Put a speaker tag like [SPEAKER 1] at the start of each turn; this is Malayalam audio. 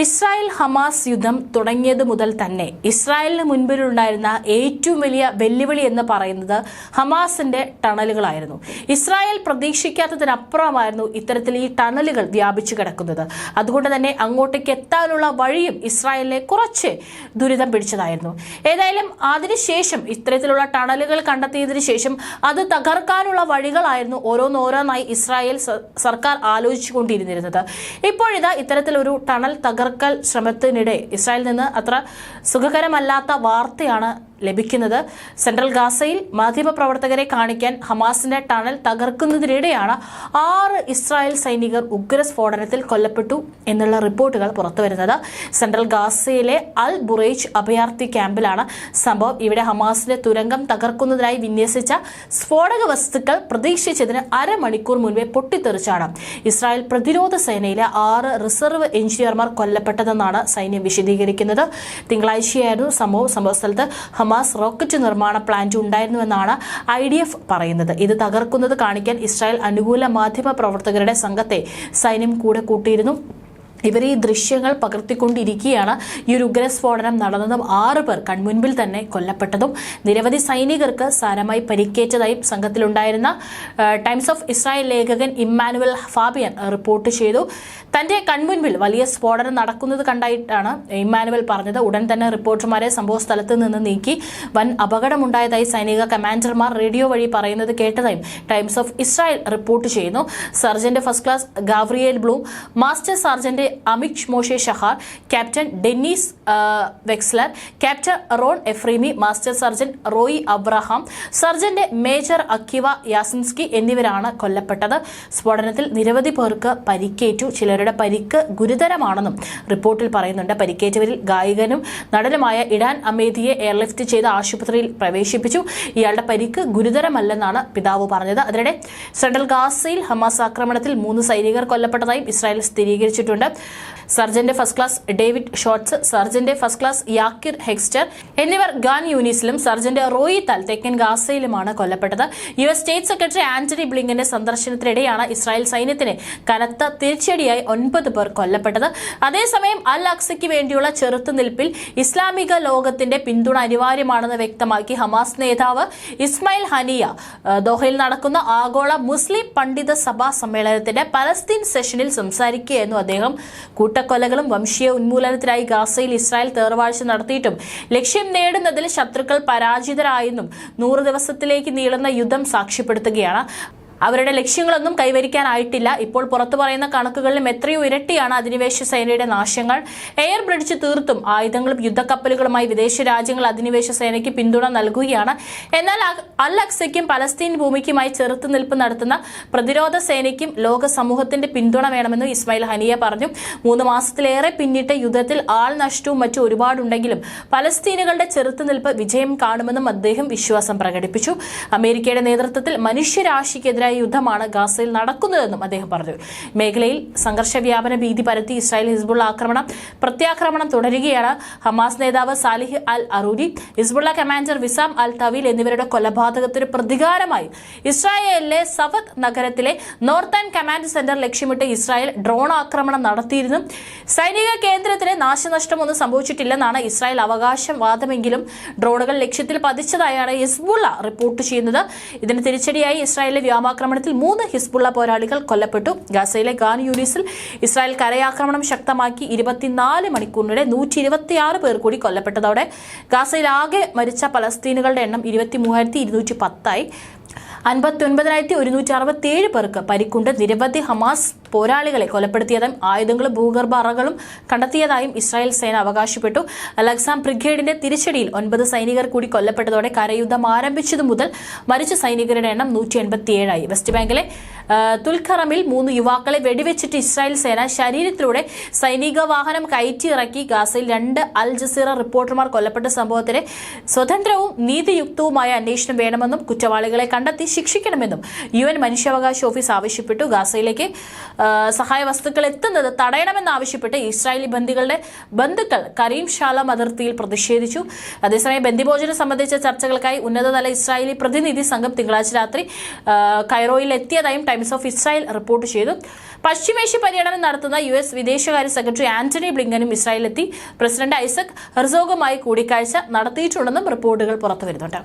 [SPEAKER 1] ഇസ്രായേൽ ഹമാസ് യുദ്ധം തുടങ്ങിയത് മുതൽ തന്നെ ഇസ്രായേലിന് മുൻപിലുണ്ടായിരുന്ന ഏറ്റവും വലിയ വെല്ലുവിളി എന്ന് പറയുന്നത് ഹമാസിന്റെ ടണലുകളായിരുന്നു. ഇസ്രായേൽ പ്രതീക്ഷിക്കാത്തതിനപ്പുറമായിരുന്നു ഇത്തരത്തിൽ ഈ ടണലുകൾ വ്യാപിച്ചു കിടക്കുന്നത്. അതുകൊണ്ട് തന്നെ അങ്ങോട്ടേക്ക് എത്താനുള്ള വഴിയും ഇസ്രായേലിനെ കുറച്ച് ദുരിതം പിടിച്ചതായിരുന്നു. ഏതായാലും അതിനുശേഷം ഇത്തരത്തിലുള്ള ടണലുകൾ കണ്ടെത്തിയതിനു ശേഷം അത് തകർക്കാനുള്ള വഴികളായിരുന്നു ഓരോന്നോരോന്നായി ഇസ്രായേൽ സർക്കാർ ആലോചിച്ചുകൊണ്ടിരുന്നിരുന്നത്. ഇപ്പോഴിതാ ഇത്തരത്തിലൊരു ടണൽ തകർക്കൽ ശ്രമത്തിനിടെ ഇസ്രായേലിൽ നിന്ന് അത്ര സുഖകരമല്ലാത്ത വാർത്തയാണ് ലഭിക്കുന്നത്. സെൻട്രൽ ഗാസയിൽ മാധ്യമപ്രവർത്തകരെ കാണിക്കാൻ ഹമാസിന്റെ ടണൽ തകർക്കുന്നതിനിടെയാണ് ആറ് ഇസ്രായേൽ സൈനികർ ഉഗ്ര സ്ഫോടനത്തിൽ കൊല്ലപ്പെട്ടു എന്നുള്ള റിപ്പോർട്ടുകൾ പുറത്തുവരുന്നത്. സെൻട്രൽ ഗാസയിലെ അൽ ബുറേജ് അഭയാർത്ഥി ക്യാമ്പിലാണ് സംഭവം. ഇവിടെ ഹമാസിന്റെ തുരങ്കം തകർക്കുന്നതിനായി വിന്യസിച്ച സ്ഫോടക വസ്തുക്കൾ പ്രതീക്ഷിച്ചതിന് അരമണിക്കൂർ മുൻപേ പൊട്ടിത്തെറിച്ചാണ്. ഇസ്രായേൽ പ്രതിരോധ സേനയിലെ ആറ് റിസർവ് എഞ്ചിനീയർമാർ കൊല്ലപ്പെട്ടതെന്നാണ് സൈന്യം വിശദീകരിക്കുന്നത്. തിങ്കളാഴ്ചയായിരുന്നു സംഭവം. സംഭവ സ്ഥലത്ത് ഹമാസ് റോക്കറ്റ് നിർമ്മാണ പ്ലാന്റ് ഉണ്ടായിരുന്നുവെന്നാണ് ഐ ഡി എഫ് പറയുന്നത്. ഇത് തകർക്കുന്നത് കാണിക്കാൻ ഇസ്രായേൽ അനുകൂല മാധ്യമ പ്രവർത്തകരുടെ സംഘത്തെ സൈന്യം കൂടെ കൂട്ടിയിരുന്നു. ഇവർ ഈ ദൃശ്യങ്ങൾ പകർത്തിക്കൊണ്ടിരിക്കുകയാണ്. ഈ ഒരു ഉഗ്രസ്ഫോടനം നടന്നതും ആറ് പേർ കൺമുൻപിൽ തന്നെ കൊല്ലപ്പെട്ടതും നിരവധി സൈനികർക്ക് സാരമായി പരിക്കേറ്റതായും സംഘത്തിലുണ്ടായിരുന്ന ടൈംസ് ഓഫ് ഇസ്രായേൽ ലേഖകൻ ഇമ്മാനുവൽ ഫാബിയൻ റിപ്പോർട്ട് ചെയ്തു. തന്റെ കൺമുൻപിൽ വലിയ സ്ഫോടനം നടക്കുന്നത് കണ്ടായിട്ടാണ് ഇമ്മാനുവൽ പറഞ്ഞത്. ഉടൻ തന്നെ റിപ്പോർട്ടർമാരെ സംഭവ സ്ഥലത്ത് നിന്ന് നീക്കി. വൻ അപകടമുണ്ടായതായി സൈനിക കമാൻഡർമാർ റേഡിയോ വഴി പറയുന്നത് കേട്ടതായും ടൈംസ് ഓഫ് ഇസ്രായേൽ റിപ്പോർട്ട് ചെയ്യുന്നു. Sergeant first class Gavriel Blum master sergeant Amik Moshe Shahar captain Dennis Wexler captain Ron Efrimi master sergeant Roy Abraham സർജന്റെ major Akiva Yasinski എന്നിവരാണ് കൊല്ലപ്പെട്ടത്. സ്ഫോടനത്തിൽ നിരവധി പേർക്ക് പരിക്കേറ്റു. ചിലരുടെ പരിക്ക് ഗുരുതരമാണെന്നും റിപ്പോർട്ടിൽ പറയുന്നുണ്ട്. പരിക്കേറ്റവരിൽ ഗായകനും നടനുമായ ഇടാൻ അമേദിയെ എയർലിഫ്റ്റ് ചെയ്ത് ആശുപത്രിയിൽ പ്രവേശിപ്പിച്ചു. ഇയാളുടെ പരിക്ക് ഗുരുതരമല്ലെന്നാണ് പിതാവ് പറഞ്ഞത്. അതിനിടെ സെൻട്രൽ ഗാസയിൽ ഹമാസ് ആക്രമണത്തിൽ മൂന്ന് സൈനികർ കൊല്ലപ്പെട്ടതായും ഇസ്രായേൽ സ്ഥിരീകരിച്ചിട്ടുണ്ട്. Sergeant first class David Schuetz സർജന്റെ first class Yakir Hexter എന്നിവർ ഗാൻ യൂണിസിലും സർജന്റ് റോയി തൽ തെക്കൻ ഗാസയിലുമാണ് കൊല്ലപ്പെട്ടത്. U S state secretary Antony ബ്ലിങ്കന്റെ സന്ദർശനത്തിനിടെയാണ് ഇസ്രായേൽ സൈന്യത്തിന് കനത്ത തിരിച്ചടിയായി ഒൻപത് പേർ കൊല്ലപ്പെട്ടത്. അതേസമയം അൽ അക്സയ്ക്ക് വേണ്ടിയുള്ള ചെറുത്തുനിൽപ്പിൽ ഇസ്ലാമിക ലോകത്തിന്റെ പിന്തുണ അനിവാര്യമാണെന്ന് വ്യക്തമാക്കി ഹമാസ് നേതാവ് ഇസ്മായിൽ ഹനിയ ദോഹയിൽ നടക്കുന്ന ആഗോള മുസ്ലിം പണ്ഡിത സഭാ സമ്മേളനത്തിന്റെ പലസ്തീൻ സെഷനിൽ സംസാരിക്കുകയായിരുന്നു അദ്ദേഹം. കൂട്ടക്കൊലകളും വംശീയ ഉന്മൂലനത്തിനായി ഗാസയിൽ ഇസ്രായേൽ തേർവാഴ്ച നടത്തിയിട്ടും ലക്ഷ്യം നേടുന്നതിൽ ശത്രുക്കൾ പരാജിതരായെന്നും നൂറ് ദിവസത്തിലേക്ക് നീളുന്ന യുദ്ധം സാക്ഷ്യപ്പെടുത്തുകയാണ് അവരുടെ ലക്ഷ്യങ്ങളൊന്നും കൈവരിക്കാനായിട്ടില്ല. ഇപ്പോൾ പുറത്തു പറയുന്ന കണക്കുകളിലും എത്രയോ ഇരട്ടിയാണ് അധിനിവേശ സേനയുടെ നാശങ്ങൾ. എയർ ബ്രിഡ്ജ് തീർത്തും ആയുധങ്ങളും യുദ്ധക്കപ്പലുകളുമായി വിദേശ രാജ്യങ്ങൾ അധിനിവേശ സേനയ്ക്ക് പിന്തുണ നൽകുകയാണ്. എന്നാൽ അൽ അക്സയ്ക്കും പലസ്തീൻ ഭൂമിക്കുമായി ചെറുത്തുനിൽപ്പ് നടത്തുന്ന പ്രതിരോധ സേനയ്ക്കും ലോക സമൂഹത്തിന്റെ പിന്തുണ വേണമെന്ന് ഇസ്മായിൽ ഹനിയ പറഞ്ഞു. മൂന്ന് മാസത്തിലേറെ പിന്നിട്ട യുദ്ധത്തിൽ ആൾ നഷ്ടവും മറ്റും ഒരുപാടുണ്ടെങ്കിലും പലസ്തീനുകളുടെ ചെറുത്തുനിൽപ്പ് വിജയം കാണുമെന്നും അദ്ദേഹം വിശ്വാസം പ്രകടിപ്പിച്ചു. അമേരിക്കയുടെ നേതൃത്വത്തിൽ മനുഷ്യരാശിക്കെതിരായ യുദ്ധമാണ് ഗാസയിൽ നടക്കുന്നതെന്നും അദ്ദേഹം പറഞ്ഞു. മേഖലയിൽ സംഘർഷ വ്യാപന ഭീതി പരത്തി ഇസ്രായേൽ ഹിസ്ബുള്ള ആക്രമണം പ്രത്യാക്രമണം തുടരുകയാണ്. ഹമാസ് നേതാവ് Saleh al Arouri Hezbollah commander Wissam al Tawil എന്നിവരുടെ കൊലപാതകത്തിന് പ്രതികാരമായി ഇസ്രായേലിലെ സവത് നഗരത്തിലെ നോർത്തേൺ കമാൻഡ് സെന്റർ ലക്ഷ്യമിട്ട് ഇസ്രായേൽ ഡ്രോൺ ആക്രമണം നടത്തിയിരുന്നു. സൈനിക കേന്ദ്രത്തിന് നാശനഷ്ടമൊന്നും സംഭവിച്ചിട്ടില്ലെന്നാണ് ഇസ്രായേൽ അവകാശവാദമെങ്കിലും ഡ്രോണുകൾ ലക്ഷ്യത്തിൽ പതിച്ചതായാണ് ഹിസ്ബുള്ള റിപ്പോർട്ട് ചെയ്യുന്നത്. ഇതിന് തിരിച്ചടിയായി ഇസ്രായേലിലെ വ്യോമാക്രമണത്തിൽ മൂന്ന് ഹിസ്ബുള്ള പോരാളികൾ കൊല്ലപ്പെട്ടു. ഗാസയിലെ ഗാൻ യൂണിസിൽ ഇസ്രായേൽ കരയാക്രമണം ശക്തമാക്കി ഇരുപത്തിനാല് മണിക്കൂറിനിടെ നൂറ്റി ഇരുപത്തിയാറ് പേർ കൂടി കൊല്ലപ്പെട്ടതോടെ ഗാസയിൽ ആകെ മരിച്ച പലസ്തീനുകളുടെ എണ്ണം ഇരുപത്തി മൂവായിരത്തി ഇരുന്നൂറ്റി പത്തായി അൻപത്തി ഒൻപതിനായിരത്തി ഒരുന്നൂറ്റി അറുപത്തി ഏഴ് പേർക്ക് പരിക്കുണ്ട്. നിരവധി ഹമാസ് പോരാളികളെ കൊലപ്പെടുത്തിയതായും ആയുധങ്ങളും ഭൂഗർഭ അറകളും കണ്ടെത്തിയതായും ഇസ്രായേൽ സേന അവകാശപ്പെട്ടു. അലക്സാം ബ്രിഗേഡിന്റെ തിരിച്ചടിയിൽ ഒൻപത് സൈനികർ കൂടി കൊല്ലപ്പെട്ടതോടെ കരയുദ്ധം ആരംഭിച്ചതു മുതൽ മരിച്ച സൈനികരുടെ എണ്ണം നൂറ്റി എൺപത്തിയേഴായി വെസ്റ്റ് ബാങ്കിലെ തുൽഖറമിൽ മൂന്ന് യുവാക്കളെ വെടിവെച്ചിട്ട് ഇസ്രായേൽ സേന ശരീരത്തിലൂടെ സൈനിക വാഹനം കയറ്റിയിറക്കി. ഗാസയിൽ രണ്ട് അൽ ജസീറ റിപ്പോർട്ടർമാർ കൊല്ലപ്പെട്ട സംഭവത്തിന് സ്വതന്ത്രവും നീതിയുക്തവുമായ അന്വേഷണം വേണമെന്നും കുറ്റവാളികളെ കണ്ടെത്തി ശിക്ഷിക്കണമെന്നും യു എൻ മനുഷ്യാവകാശ ഓഫീസ് ആവശ്യപ്പെട്ടു. ഗാസയിലേക്ക് സഹായ വസ്തുക്കൾ എത്തുന്നത് തടയണമെന്നാവശ്യപ്പെട്ട് ഇസ്രായേലി ബന്ദികളുടെ ബന്ധുക്കൾ കരീം ഷാലം അതിർത്തിയിൽ പ്രതിഷേധിച്ചു. അതേസമയം ബന്ദിഭോജനം സംബന്ധിച്ച ചർച്ചകൾക്കായി ഉന്നതതല ഇസ്രായേലി പ്രതിനിധി സംഘം തിങ്കളാഴ്ച രാത്രി കൈറോയിൽ എത്തിയതായും ടൈംസ് ഓഫ് ഇസ്രായേൽ റിപ്പോർട്ട് ചെയ്തു. പശ്ചിമേഷ്യ പര്യടനം നടത്തുന്ന യു എസ് വിദേശകാര്യ സെക്രട്ടറി ആന്റണി ബ്ലിങ്കനും ഇസ്രായേലിലെത്തി. പ്രസിഡന്റ് ഐസക് ഹെർസോഗുമായി കൂടിക്കാഴ്ച നടത്തിയിട്ടുണ്ടെന്നും റിപ്പോർട്ടുകൾ പുറത്തുവരുന്നുണ്ട്.